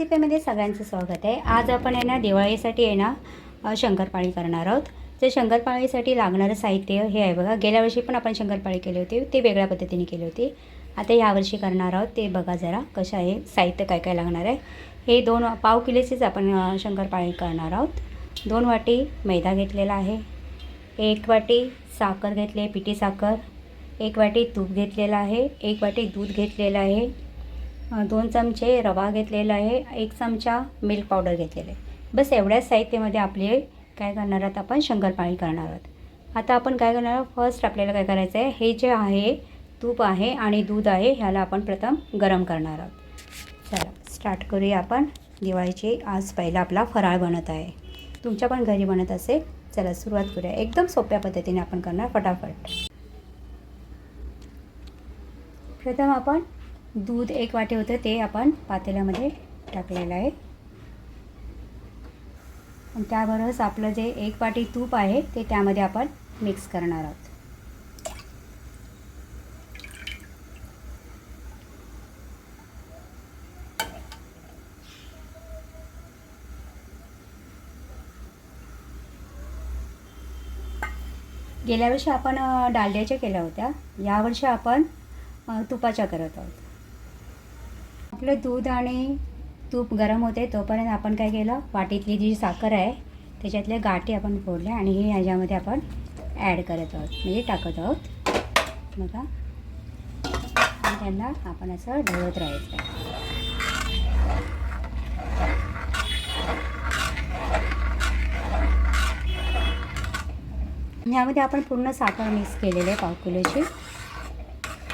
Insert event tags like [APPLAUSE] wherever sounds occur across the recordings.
रेसिपीमध्ये सगळ्यांचं स्वागत आहे. आज आपण आहे ना दिवाळीसाठी आहे ना शंकरपाळी करणार आहोत. तर शंकरपाळीसाठी लागणारं साहित्य हे आहे बघा. गेल्या वर्षी पण आपण शंकरपाळी केली होती. ते वेगळ्या पद्धतीने केली होती. आता यावर्षी करणार आहोत. ते बघा जरा कसं आहे साहित्य काय काय लागणार आहे. हे दोन पाव किलोचीच आपण शंकरपाळी करणार आहोत. दोन वाटी मैदा घेतलेला आहे. एक वाटी साखर घेतली आहे पिठी साखर. एक वाटी तूप घेतलेलं आहे. एक वाटी दूध घेतलेलं आहे. दोन चमचे रवा घेतलेला आहे एक चमचा मिल्क पावडर घेतलेलं आहे. बस एवढ्याच साहित्यामध्ये आपले काय करणार आहोत आपण? शंकरपाळी करणार आहोत. आता आपण काय करणार आहोत? फर्स्ट आपल्याला काय करायचं आहे? हे जे आहे तूप आहे आणि दूध आहे ह्याला आपण प्रथम गरम करणार आहोत. चला स्टार्ट करूया आपण. दिवाळीची आज पहिला आपला फराळ बनत आहे. तुमच्या पण घरी बनत असेल? चला सुरुवात करूया. एकदम सोप्या पद्धतीने आपण करणार फटाफट. प्रथम आपण दूध एक वाटी होतं ते आपण पातेल्यामध्ये टाकलेलं आहे. आणि त्याबरोबरच आपलं जे एक वाटी तूप आहे ते त्यामध्ये आपण मिक्स करणार आहोत. गेल्या वर्षी आपण डालड्याच्या केल्या होत्या. यावर्षी आपण तुपाच्या करत आहोत. आपलं दूध आणि तूप गरम होते तोपर्यंत आपण काय केलं? वाटीतली जी साखर आहे त्याच्यातल्या गाठी आपण फोडल्या आणि हे ह्याच्यामध्ये आपण ॲड करत आहोत. म्हणजे टाकत आहोत. बघा. आणि त्यांना आपण असं ढवळत राहायचं आहे. ह्यामध्ये आपण पूर्ण साखर मिक्स केलेली आहे पाव किलोची.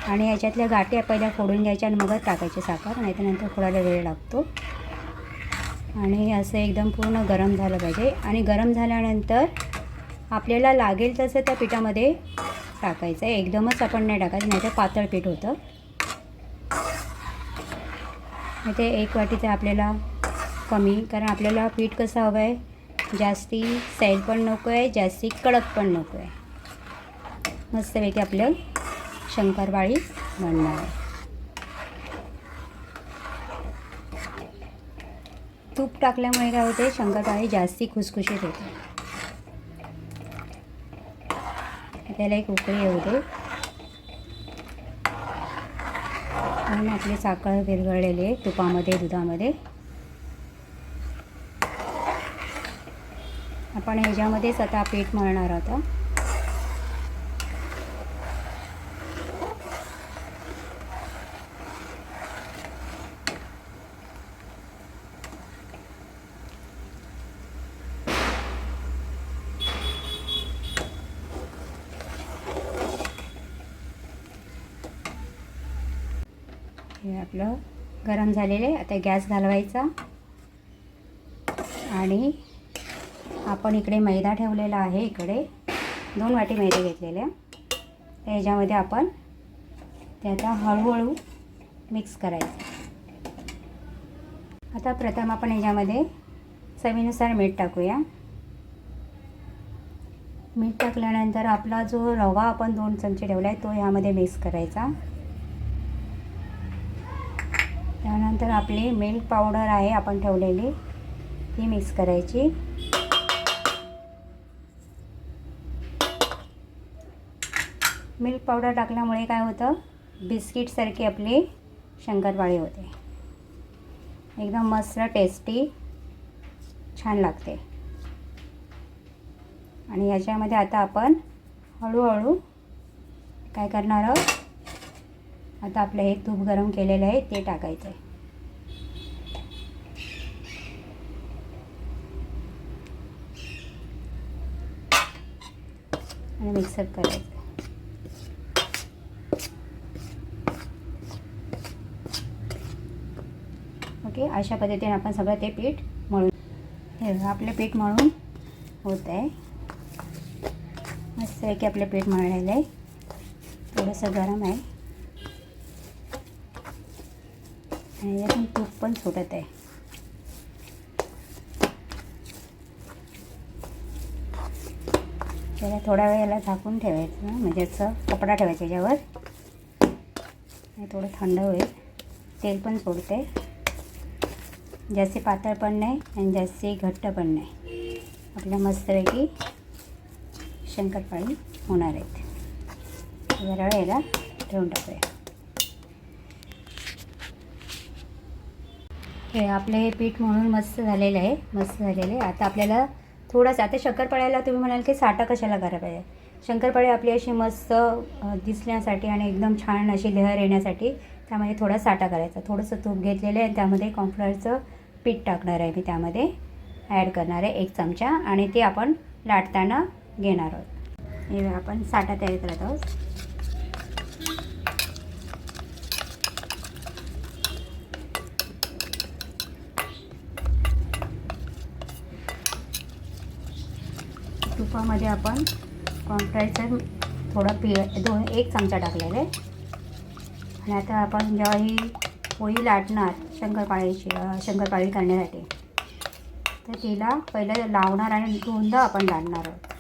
आणि याच्यातल्या गाठी पहिल्या फोडून घ्यायच्या आणि मगच टाकायची साखर नाहीतर नंतर फोडायला वेळ लागतो. आणि असं एकदम पूर्ण गरम झालं पाहिजे. आणि गरम झाल्यानंतर आपल्याला लागेल तसं त्या पिठामध्ये टाकायचं. आहे एकदमच आपण नाही टाकायचं नाही तर पातळ पीठ होतं. ते एक वाटीचं आपल्याला कमी कारण आपल्याला पीठ कसं हवं आहे जास्ती सैल पण नको आहे जास्ती कडक पण नको आहे मस्तपैकी आपलं शंकरपाळी बनणार आहे तूप टाकल्यामुळे काय होते? शंकरपाळी जास्ती खुसखुशीत होते. त्याला एक उकळी येऊ दे. आपली साखर विरघळलेली तुपामध्ये दुधामध्ये. आपण ह्याच्यामध्येच आता पीठ मळणार आहोत हे आपलं. गरम झालेलं आहे. आता गॅस घालवायचा. आणि आपण इकडे मैदा ठेवलेला आहे इकडे. दोन वाटी मैदा घेतलेल्या. तर ह्याच्यामध्ये आपण ते आता हळूहळू मिक्स करायचं. आता प्रथम आपण ह्याच्यामध्ये चवीनुसार मीठ टाकूया. मीठ टाकल्यानंतर आपला जो रवा आपण दोन चमचे ठेवला आहे तो ह्यामध्ये मिक्स करायचा. त्यानंतर आपली मिल्क पावडर आहे आपण ठेवलेली. ती मिक्स करायची. मिल्क पावडर टाकल्यामुळे काय होतं? बिस्किटसारखी आपली शंकरपाळी होते. एकदम मस्त टेस्टी छान लागते. आणि याच्यामध्ये आता आपण हळूहळू काय करणार आहोत? आता आपलं हे तूप गरम केलेलं आहे ते टाकायचं आहे आणि मिक्सअप करायचं. ओके अशा पद्धतीने आपण सगळं ते पीठ मळून हे आपलं पीठ मळून होत आहे. मस्त आहे की आपलं पीठ मळलेलं आहे. थोडंसं गरम आहे. आणि यातून तूप पण सुटत आहे. त्याला थोडा वेळ याला झाकून ठेवायचं म्हणजे असं कपडा ठेवायचा याच्यावर. थोडं थंड होईल. तेल पण सोडते. जास्ती पातळ पण नाही आणि जास्ती घट्ट पण नाही. आपल्या मस्तपैकी शंकरपाळी होणार आहेत. जरा वेळ ठेवून टाकूया. हे आपले हे पीठ म्हणून मस्त झालेलं आहे मस्त झालेलं आहे. आता आपल्याला थोडंसं आता शंकरपाळ्याला तुम्ही म्हणाल की साठा कशाला करा पाहिजे? शंकरपाळी आपली अशी मस्त दिसण्यासाठी आणि एकदम छान अशी लेहर येण्यासाठी त्यामध्ये थोडा साठा करायचा. थोडंसं तूप घेतलेलं आहे त्यामध्ये कॉम्फ्लरचं पीठ टाकणार आहे मी त्यामध्ये. ॲड करणार आहे एक चमचा आणि ते आपण लाटताना घेणार आहोत. हे आपण साठा तयार करत आहोत. तुपामध्ये आपण कॉन्फ्रायचं थोडा पि दोन एक चमचा टाकलेला. आहे आणि आता आपण जेव्हा ही पोळी लाटणार शंकरपाळीची शंकरपाळी करण्यासाठी तर तिला पहिलं लावणार आणि दोनदा आपण लाटणार आहोत.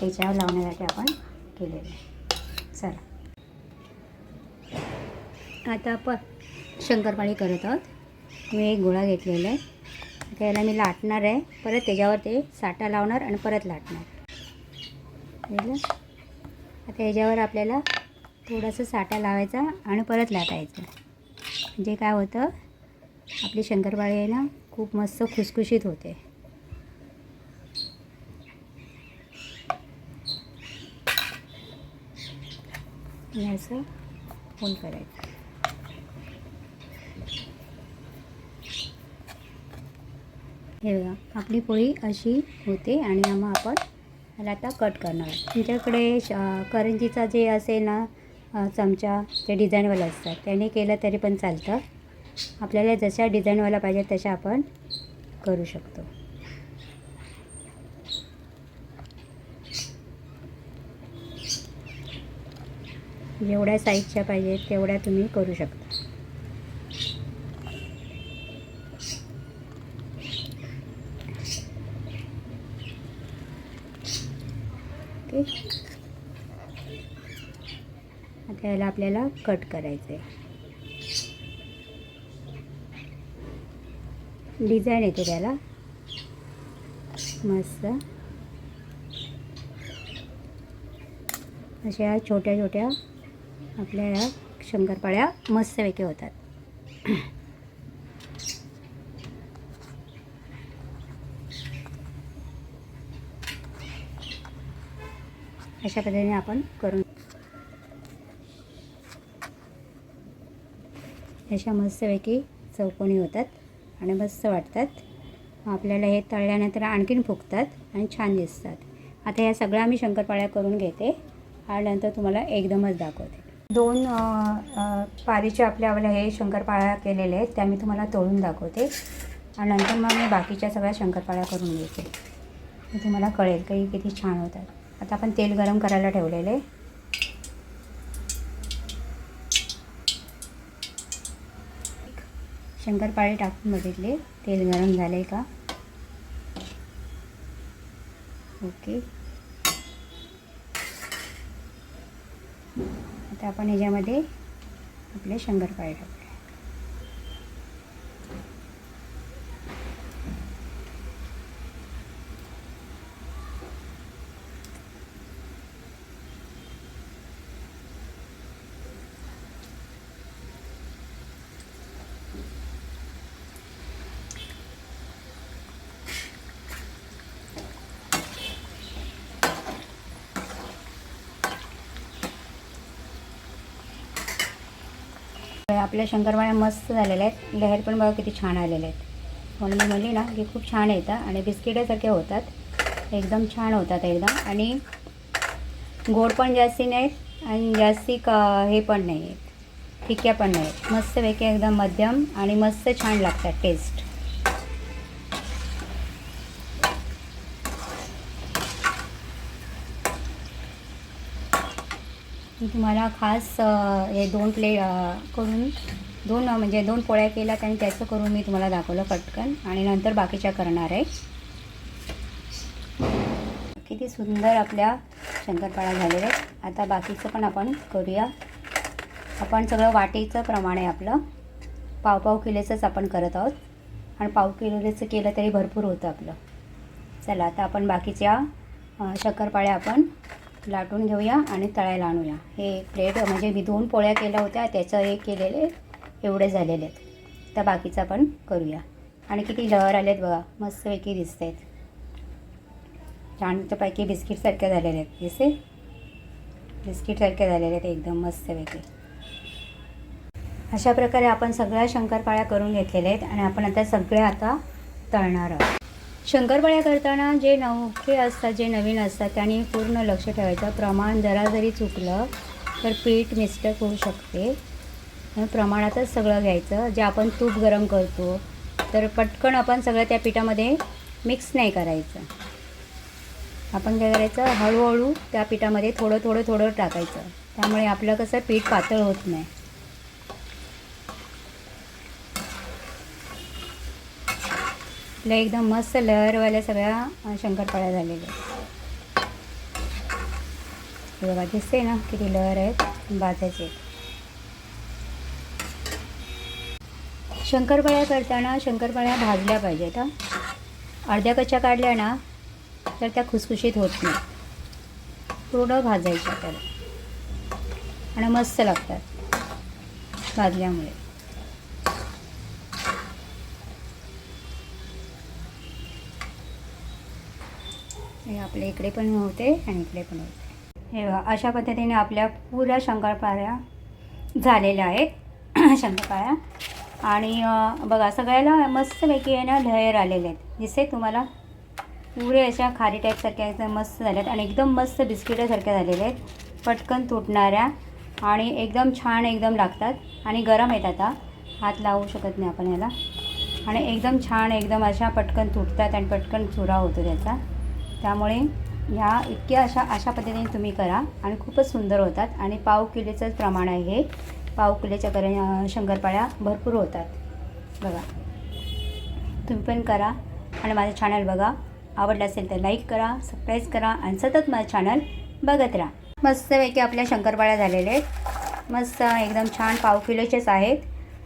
त्याच्यावर लावण्यासाठी आपण केलेलं आहे. चला. आता आपण शंकरपाळी करत आहोत. मी एक गोळा घेतलेला आहे. त्याला मी लाटणार आहे. परत त्याच्यावर ते साठा लावणार आणि परत लाटणार. आता याच्यावर आपल्याला थोडंसं साठा लावायचा आणि परत लाटायचं. म्हणजे काय होतं? आपली शंकरपाळी आहे ना खूप मस्त खुसखुशीत होते. असं फोन करायचं. हे बघा आपली पोळी अशी होते आणि मग आपण त्याला आता कट करणार तुमच्याकडे श करंजीचा जे असेल ना चमचा ते डिझाईनवाला असतात त्याने केलं तरी पण चालतं. आपल्याला जशा डिझाईनवाला पाहिजे तशा आपण करू शकतो. जेवढ्या साईजच्या पाहिजेत तेवढ्या तुम्ही करू शकता. ओके आता याला आपल्याला कट करायचं आहे डिझाईन येते त्याला. मस्त. अशा छोट्या छोट्या आपल्या या शंकरपाळ्या मस्तपैकी होतात. अशा पद्धतीने आपण करून अशा मस्तपैकी चौकोनी होतात आणि मस्त वाटतात. आपल्याला हे तळल्यानंतर आणखीन फुगतात आणि छान दिसतात. आता या सगळ्या मी शंकरपाळ्या करून घेते. आणि नंतर तुम्हाला एकदमच दाखवते. दोन पारीचे आपल्या आपल्या हे शंकरपाळ्या केलेले आहेत त्या मी तुम्हाला तळून दाखवते. आणि नंतर मग मी बाकीच्या सगळ्या शंकरपाळ्या करून घेते. तुम्हाला कळेल काही किती छान होतात. आता आपण तेल गरम करायला ठेवलेले. आहे. टाकून बघितले. तेल गरम झाले का? ओके. आता आपण ह्याच्यामध्ये आपले शंकरपाळी टाकू आपल्या शंकरपाळ्या मस्त झालेल्या आहेत. लहर पण बघा किती छान आलेल्या आहेत. म्हणून मी म्हणली ना की खूप छान येतात आणि बिस्किटासारखे होतात. एकदम छान होतात एकदम. आणि गोड पण जास्ती नाहीत आणि जास्ती क हे पण नाही आहेत फिक्या पण नाही आहेत मस्तपैकी एकदम मध्यम आणि मस्त छान लागतात टेस्ट मी तुम्हाला खास हे दोन प्ले करून दोन म्हणजे दोन पोळ्या केल्यात आणि त्याचं करून मी तुम्हाला दाखवलं पटकन. आणि नंतर बाकीच्या करणार आहे. किती सुंदर आपल्या शंकरपाळ्या झालेल्या आहेत. आता बाकीचं पण आपण करूया. आपण सगळं वाटीचं प्रमाण आहे आपलं. पाव पाव किलोचंच आपण करत आहोत. आणि पाव किलोचं केलं तरी भरपूर होतं आपलं. चला आता आपण बाकीच्या अ, शंकरपाळ्या आपण लाटून घेऊया आणि तळायला आणूया. हे एक प्लेट म्हणजे मी दोन पोळ्या केल्या होत्या त्याचं हे केलेले एवढे झालेले आहेत. तर बाकीचं आपण करूया. आणि किती लहर आलेत बघा मस्तपैकी दिसत आहेत छानपैकी बिस्किटसारख्या झालेले आहेत दिसते बिस्किटसारखे झालेले आहेत एकदम मस्तपैकी. अशा प्रकारे आपण सगळ्या शंकरपाळ्या करून घेतलेल्या आहेत आणि आपण आता सगळ्या आता तळणार आहोत. शंकरपाळ्या करताना जे नवखे असतात जे नवीन असतात त्यांनी पूर्ण लक्ष ठेवायचं. प्रमाण जरा जरी चुकलं तर पीठ मिस्टेक होऊ शकते. प्रमाणातच सगळं घ्यायचं. जे आपण तूप गरम करतो तर पटकन आपण सगळं त्या पिठामध्ये मिक्स नाही करायचं. आपण काय करायचं? हळूहळू त्या पिठामध्ये थोडं थोडं थोडं टाकायचं. त्यामुळे आपलं कसं पीठ पातळ होत नाही. आपल्या एकदम मस्त लहरवाल्या सगळ्या शंकरपाळ्या झालेल्या. आहेत. बघा दिसते ना किती लहर आहेत बाजाचे शंकरपाळ्या करताना शंकरपाळ्या भाजल्या पाहिजेत हां. अर्ध्या कच्च्या काढल्या ना तर त्या खुसखुशीत होत नाही. पूर्ण भाजायच्या त्याला. आणि मस्त लागतात भाजल्यामुळे. हे आपल्या इकडे पण होते आणि इकडे पण होते. हे अशा पद्धतीने आपल्या पुऱ्या शंकरपाळ्या झालेल्या आहेत. [CLEARS THROAT] शंकरपाळ्या. आणि बघा सगळ्याला मस्तपैकी आहे ना लहर आलेले आहेत. दिसते तुम्हाला? पुरे अशा खारी टाईपसारख्या एकदम मस्त झाल्या आहेत आणि एकदम मस्त बिस्किटासारख्या झालेल्या आहेत. पटकन तुटणाऱ्या आणि एकदम छान एकदम लागतात आणि गरम आहेत आता. हात लावू शकत नाही आपण याला. आणि एकदम छान एकदम अशा पटकन तुटतात आणि पटकन चुरा होतो त्याचा. त्यामुळे ह्या इतक्या अशा अशा पद्धतीने तुम्ही करा आणि खूपच सुंदर होतात. आणि पाव किलोचंच प्रमाण आहे हे. पाव किलोच्या कर शंकरपाळ्या भरपूर होतात. बघा. तुम्ही पण करा आणि माझं चॅनल बघा. आवडलं असेल तर लाईक करा सबस्क्राईब करा आणि सतत माझं चॅनल बघत राहा. मस्तपैकी आपल्या शंकरपाळ्या झालेल्या आहेत. मस्त एकदम छान पाव किलोचेच आहेत.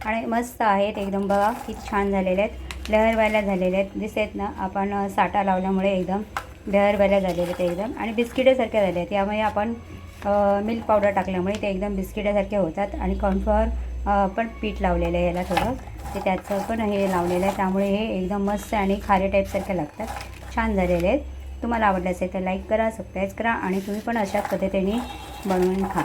आणि मस्त आहेत एकदम बघा किती छान झालेले आहेत. लहरवायला झालेले आहेत. दिसत ना आपण साठा लावल्यामुळे एकदम लहरवाल्या झालेले ते एकदम. आणि बिस्किटेसारख्या झाले आहेत त्यामुळे आपण मिल्क पावडर टाकल्यामुळे ते एकदम बिस्किटासारखे होतात. आणि कॉर्नफ्लॉवर पण पीठ लावलेलं आहे याला थोडं. ते त्याचं पण हे लावलेलं आहे. त्यामुळे हे एकदम मस्त आणि खारे टाईपसारखे लागतात. छान झालेले आहेत. तुम्हाला आवडलं असेल तर लाईक करा सबस्क्राईब करा आणि तुम्ही पण अशाच पद्धतीने बनवून खा.